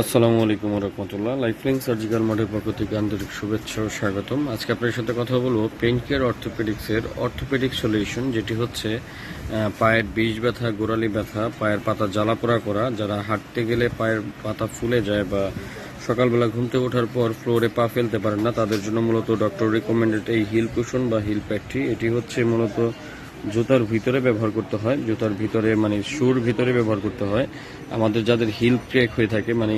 আসসালামু আলাইকুম রহমতুল্লাহ। Lifeline surgical মাঠের পক্ষ থেকে আন্তরিক শুভেচ্ছা ও স্বাগতম। আজকে আপনার সাথে কথা বলব পেন কেয়ার অর্থোপেডিক্সের অর্থোপেডিক সলিউশন যেটি হচ্ছে পায়ের বিষ ব্যথা, গোড়ালি ব্যথা, পায়ের পাতা জ্বালা জ্বালাপোড়া করা। যারা হাঁটতে গেলে পায়ের পাতা ফুলে যায় বা সকালবেলা ঘুম থেকে ওঠার পর ফ্লোরে পা ফেলতে পারেন না, তাদের জন্য মূলত ডক্টর রিকমেন্ডেড এই হিল কুশন বা হিল প্যাডটি। এটি হচ্ছে মূলত জুতার ভিতরে ব্যবহার করতে হয়, জুতার ভিতরে মানে শুর ভিতরে ব্যবহার করতে হয়। আমাদের যাদের হিল ক্রেক হয়ে থাকে মানে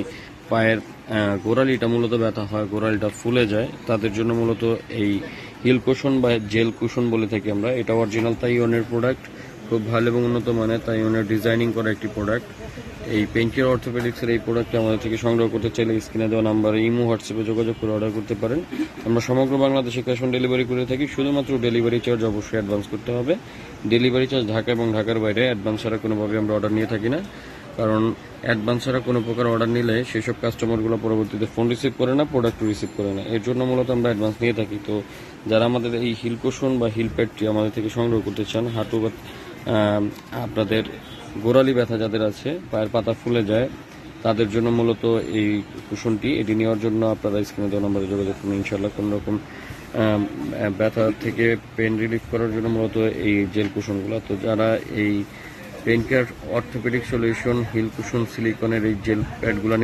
পায়ের গোড়ালিটা মূলত ব্যথা হয়, গোড়ালিটা ফুলে যায়, তাদের জন্য মূলত এই হিল কুশন বা জেল কুশন বলে থাকি আমরা। এটা অরিজিনাল তাইওনের প্রোডাক্ট খুব ভালো এবং উন্নত মানের। তাইওনের ডিজাইনিং করা একটি প্রোডাক্ট এই পেন্টিয়ার অর্থোপেডিক্সের এই প্রোডাক্টটি আমাদের থেকে সংগ্রহ করতে চাইলে স্ক্রিনে দেওয়া নাম্বারে ইমো হোয়াটসঅ্যাপে যোগাযোগ করে অর্ডার করতে পারেন। আমরা সমগ্র বাংলাদেশে ক্যাশ অন ডেলিভারি করে থাকি, শুধুমাত্র ডেলিভারি চার্জ অবশ্যই অ্যাডভান্স করতে হবে। ডেলিভারি চার্জ ঢাকা এবং ঢাকার বাইরে অ্যাডভান্স ছাড়া কোনোভাবে আমরা অর্ডার নিয়ে থাকি না। কারণ অ্যাডভান্স ছাড়া কোনো প্রকার অর্ডার নিলে সেসব কাস্টমারগুলো পরবর্তীতে ফোন রিসিভ করে না প্রোডাক্ট রিসিভ করে না। এর জন্য মূলত আমরা অ্যাডভান্স নিয়ে থাকি। তো যারা আমাদের এই হিল কোশন বা হিল প্যাডটি আমাদের থেকে সংগ্রহ করতে চান, হাঁটু বা আপনাদের গোড়ালি ব্যথা যাদের আছে, পায়ের পাতা ফুলে যায়, তাদের জন্য মূলত এই কুশনটি এটি নেওয়ার জন্য আপনারা স্ক্রিনে দেওয়া নম্বরে যোগাযোগ করুন। ইনশাল্লাহ কোনো রকম ব্যথা থেকে পেন রিলিফ করার জন্য মূলত এই জেল কুশনগুলো তো যারা এই pain care orthopaedic solution, heel cushion সিলিকনের এই জেল প্যাডগুলো